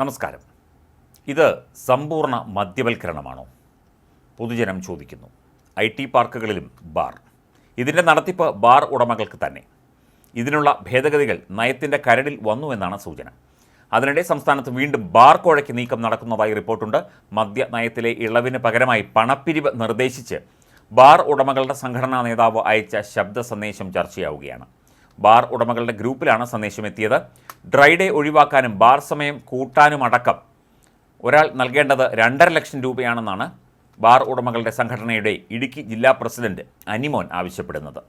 നമസ്കാരം. ഇത് സമ്പൂർണ മദ്യവൽക്കരണമാണോ? പൊതുജനം ചോദിക്കുന്നു. ഐ ടി പാർക്കുകളിലും ബാർ. ഇതിന്റെ നടത്തിപ്പ് ബാർ ഉടമകൾക്ക് തന്നെ. ഇതിനുള്ള ഭേദഗതികൾ നയത്തിന്റെ കരടിൽ വന്നു എന്നാണ് സൂചന. അതിനിടെ സംസ്ഥാനത്ത് വീണ്ടും ബാർ കോഴയ്ക്ക് നീക്കം നടക്കുന്നതായി റിപ്പോർട്ടുണ്ട്. മദ്യ നയത്തിലെ ഇളവിന് പകരമായി പണപ്പിരിവ് നിർദ്ദേശിച്ച് ബാർ ഉടമകളുടെ സംഘടനാ നേതാവ് അയച്ച ശബ്ദ സന്ദേശം ചർച്ചയാവുകയാണ്. ബാർ ഉടമകളുടെ ഗ്രൂപ്പിലാണ് സന്ദേശം എത്തിയത് ഡ്രൈ ഡേ ഒഴിവാക്കാനും ബാർ സമയം കൂട്ടാനും അടക്കം ഒരാൾ നൽകേണ്ടത് രണ്ടര ലക്ഷം രൂപയാണെന്നാണ് ബാർ ഉടമകളുടെ സംഘടനയുടെ ഇടുക്കി ജില്ലാ പ്രസിഡന്റ് അനിമോൻ ആവശ്യപ്പെടുന്നത്.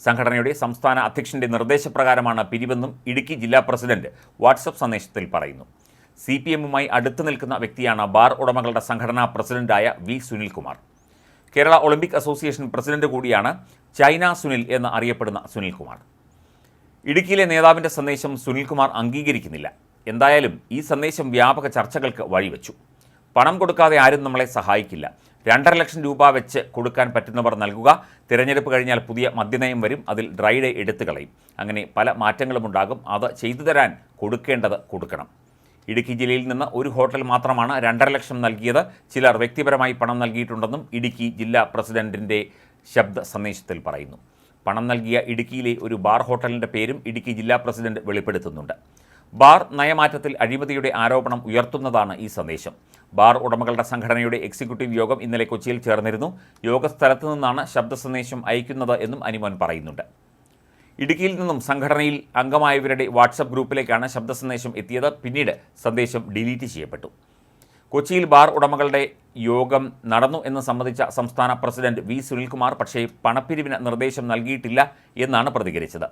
സംഘടനയുടെ സംസ്ഥാന അധ്യക്ഷന്റെ നിർദ്ദേശപ്രകാരമാണ് പിരിവെന്നും ഇടുക്കി ജില്ലാ പ്രസിഡന്റ് വാട്സപ്പ് സന്ദേശത്തിൽ പറയുന്നു. സി പി എമ്മുമായി അടുത്തു നിൽക്കുന്ന വ്യക്തിയാണ് ബാർ ഉടമകളുടെ സംഘടനാ പ്രസിഡന്റായ V Sunilkumar. Kerala Olympic association president കൂടിയാണ് ചൈന സുനിൽ എന്ന് അറിയപ്പെടുന്ന സുനിൽകുമാർ. ഇടുക്കിയിലെ നേതാവിന്റെ സന്ദേശം സുനിൽകുമാർ അംഗീകരിക്കുന്നില്ല. എന്തായാലും ഈ സന്ദേശം വ്യാപക ചർച്ചകൾക്ക് വഴിവെച്ചു. പണം കൊടുക്കാതെ ആരും നമ്മളെ സഹായിക്കില്ല. രണ്ടര ലക്ഷം രൂപ വെച്ച് കൊടുക്കാൻ പറ്റുന്നവർ നൽകുക. തിരഞ്ഞെടുപ്പ് കഴിഞ്ഞാൽ പുതിയ മദ്യനയം വരും. അതിൽ ഡ്രൈഡേ എടുത്തു കളയും. അങ്ങനെ പല മാറ്റങ്ങളും ഉണ്ടാകും. അത് ചെയ്തു തരാൻ കൊടുക്കേണ്ടത് കൊടുക്കണം. ഇടുക്കി ജില്ലയിൽ നിന്ന് ഒരു ഹോട്ടൽ മാത്രമാണ് രണ്ടര ലക്ഷം നൽകിയത്. ചിലർ വ്യക്തിപരമായി പണം നൽകിയിട്ടുണ്ടെന്നും ഇടുക്കി ജില്ലാ പ്രസിഡന്റിന്റെ ശബ്ദ സന്ദേശത്തിൽ പറയുന്നു. പണം നൽകിയ ഇടുക്കിയിലെ ഒരു ബാർ ഹോട്ടലിന്റെ പേരും ഇടുക്കി ജില്ലാ പ്രസിഡന്റ് വെളിപ്പെടുത്തുന്നുണ്ട്. ബാർ നയമാറ്റത്തിൽ അഴിമതിയുടെ ആരോപണം ഉയർത്തുന്നതാണ് ഈ സന്ദേശം. ബാർ ഉടമകളുടെ സംഘടനയുടെ എക്സിക്യൂട്ടീവ് യോഗം ഇന്നലെ കൊച്ചിയിൽ ചേർന്നിരുന്നു. യോഗസ്ഥലത്ത് നിന്നാണ് ശബ്ദ സന്ദേശം അയക്കുന്നത് എന്നും അനിമോൻ പറയുന്നുണ്ട്. ഇടുക്കിയിൽ നിന്നും സംഘടനയിൽ അംഗമായവരുടെ വാട്സപ്പ് ഗ്രൂപ്പിലേക്കാണ് ശബ്ദ സന്ദേശം എത്തിയത്. പിന്നീട് സന്ദേശം ഡിലീറ്റ് ചെയ്യപ്പെട്ടു. കൊച്ചിയിൽ ബാർ ഉടമകളുടെ യോഗം നടന്നു എന്ന് സംബന്ധിച്ച സംസ്ഥാന പ്രസിഡന്റ് വി സുനിൽകുമാർ പക്ഷേ പണപ്പിരിവിന് നിർദ്ദേശം നൽകിയിട്ടില്ല എന്നാണ് പ്രതികരിച്ചത്.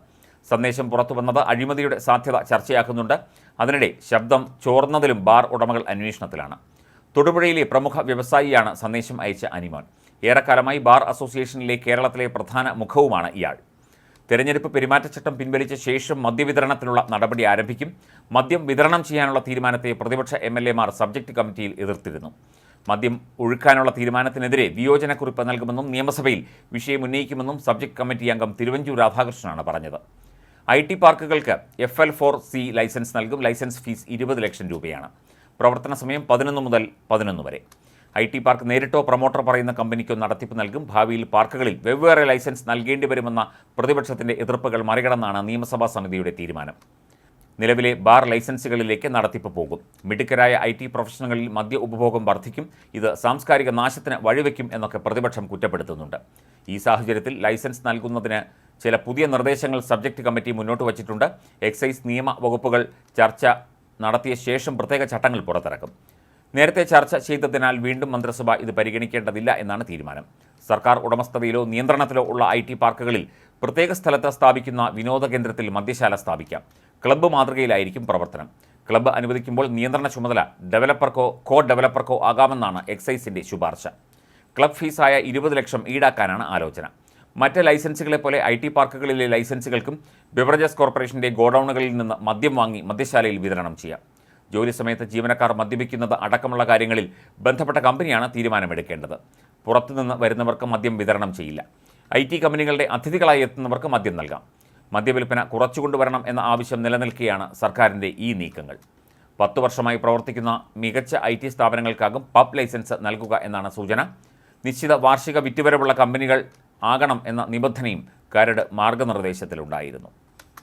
സന്ദേശം പുറത്തു വന്നത് അഴിമതിയുടെ സാധ്യത ചർച്ചയാക്കുന്നുണ്ട്. അതിനിടെ ശബ്ദം ചോർന്നതിലും ബാർ ഉടമകൾ അന്വേഷണത്തിലാണ്. തൊടുപുഴയിലെ പ്രമുഖ വ്യവസായിയാണ് സന്ദേശം അയച്ച അനിമോൻ ഏറെക്കാലമായി ബാർ അസോസിയേഷനിലെ കേരളത്തിലെ പ്രധാന മുഖവുമാണ് ഇയാൾ. തെരഞ്ഞെടുപ്പ് പെരുമാറ്റച്ചട്ടം പിൻവലിച്ച ശേഷം മദ്യവിതരണത്തിനുള്ള നടപടി ആരംഭിക്കും. മദ്യം വിതരണം ചെയ്യാനുള്ള തീരുമാനത്തെ പ്രതിപക്ഷ എം എൽ എമാർ സബ്ജക്ട് കമ്മിറ്റിയിൽ എതിർത്തിരുന്നു. മദ്യം ഒഴുക്കാനുള്ള തീരുമാനത്തിനെതിരെ വിയോജനക്കുറിപ്പ് നൽകുമെന്നും നിയമസഭയിൽ വിഷയം ഉന്നയിക്കുമെന്നും സബ്ജക്ട് കമ്മിറ്റി അംഗം തിരുവഞ്ചൂർ രാധാകൃഷ്ണനാണ് പറഞ്ഞത്. I T പാർക്കുകൾക്ക് F L four C licence നൽകും. ലൈസൻസ് ഫീസ് ഇരുപത് ലക്ഷം രൂപയാണ്. പ്രവർത്തന സമയം പതിനൊന്ന് മുതൽ പതിനൊന്ന് വരെ. ഐ ടി പാർക്ക് നേരിട്ടോ പ്രൊമോട്ടർ പറയുന്ന കമ്പനിക്കോ നടത്തിപ്പ് നൽകും. ഭാവിയിൽ പാർക്കുകളിൽ വെവ്വേറെ ലൈസൻസ് നൽകേണ്ടി വരുമെന്ന പ്രതിപക്ഷത്തിന്റെ എതിർപ്പുകൾ മറികടന്നാണ് നിയമസഭാ സമിതിയുടെ തീരുമാനം. നിലവിലെ ബാർ ലൈസൻസുകളിലേക്ക് നടത്തിപ്പ് പോകും. മിടുക്കരായ ഐ ടി പ്രൊഫഷണലുകളിൽ മദ്യ ഉപഭോഗം വർദ്ധിക്കും. ഇത് സാംസ്കാരിക നാശത്തിന് വഴിവെക്കും എന്നൊക്കെ പ്രതിപക്ഷം കുറ്റപ്പെടുത്തുന്നുണ്ട്. ഈ സാഹചര്യത്തിൽ ലൈസൻസ് നൽകുന്നതിന് ചില പുതിയ നിർദ്ദേശങ്ങൾ സബ്ജക്റ്റ് കമ്മിറ്റി മുന്നോട്ട് വച്ചിട്ടുണ്ട്. എക്സൈസ് നിയമ വകുപ്പുകൾ ചർച്ച നടത്തിയ ശേഷം പ്രത്യേക ചട്ടങ്ങൾ പുറത്തിറക്കും. നേരത്തെ ചർച്ച ചെയ്തതിനാൽ വീണ്ടും മന്ത്രിസഭ ഇത് പരിഗണിക്കേണ്ടതില്ല എന്നാണ് തീരുമാനം. സർക്കാർ ഉടമസ്ഥതയിലോ നിയന്ത്രണത്തിലോ ഉള്ള ഐ ടി പാർക്കുകളിൽ പ്രത്യേക സ്ഥലത്ത് സ്ഥാപിക്കുന്ന വിനോദ കേന്ദ്രത്തിൽ മദ്യശാല സ്ഥാപിക്കാം. ക്ലബ്ബ് മാതൃകയിലായിരിക്കും പ്രവർത്തനം. ക്ലബ്ബ് അനുവദിക്കുമ്പോൾ നിയന്ത്രണ ചുമതല ഡെവലപ്പർക്കോ കോ ഡെവലപ്പർക്കോ ആകാമെന്നാണ് എക്സൈസിന്റെ ശുപാർശ. ക്ലബ് ഫീസായ ഇരുപത് ലക്ഷം ഈടാക്കാനാണ് ആലോചന. മറ്റ് ലൈസൻസുകളെ പോലെ ഐ ടി പാർക്കുകളിലെ ലൈസൻസുകൾക്കും ബിവറേജസ് കോർപ്പറേഷന്റെ ഗോഡൌണുകളിൽ നിന്ന് മദ്യം വാങ്ങി മദ്യശാലയിൽ വിതരണം ചെയ്യാം. ജോലി സമയത്ത് ജീവനക്കാർ മദ്യപിക്കുന്നത് അടക്കമുള്ള കാര്യങ്ങളിൽ ബന്ധപ്പെട്ട കമ്പനിയാണ് തീരുമാനമെടുക്കേണ്ടത്. പുറത്തുനിന്ന് വരുന്നവർക്ക് മദ്യം വിതരണം ചെയ്യില്ല. ഐ ടി കമ്പനികളുടെ അതിഥികളായി എത്തുന്നവർക്ക് മദ്യം നൽകാം. മദ്യവിൽപ്പന കുറച്ചുകൊണ്ടുവരണം എന്ന ആവശ്യം നിലനിൽക്കുകയാണ് സർക്കാരിന്റെ ഈ നീക്കങ്ങൾ. പത്തു വർഷമായി പ്രവർത്തിക്കുന്ന മികച്ച ഐ ടി സ്ഥാപനങ്ങൾക്കാകും പബ് ലൈസൻസ് നൽകുക എന്നാണ് സൂചന. നിശ്ചിത വാർഷിക വിറ്റുവരവുള്ള കമ്പനികൾ ആകണം എന്ന നിബന്ധനയും കരട് മാർഗനിർദ്ദേശത്തിലുണ്ടായിരുന്നു.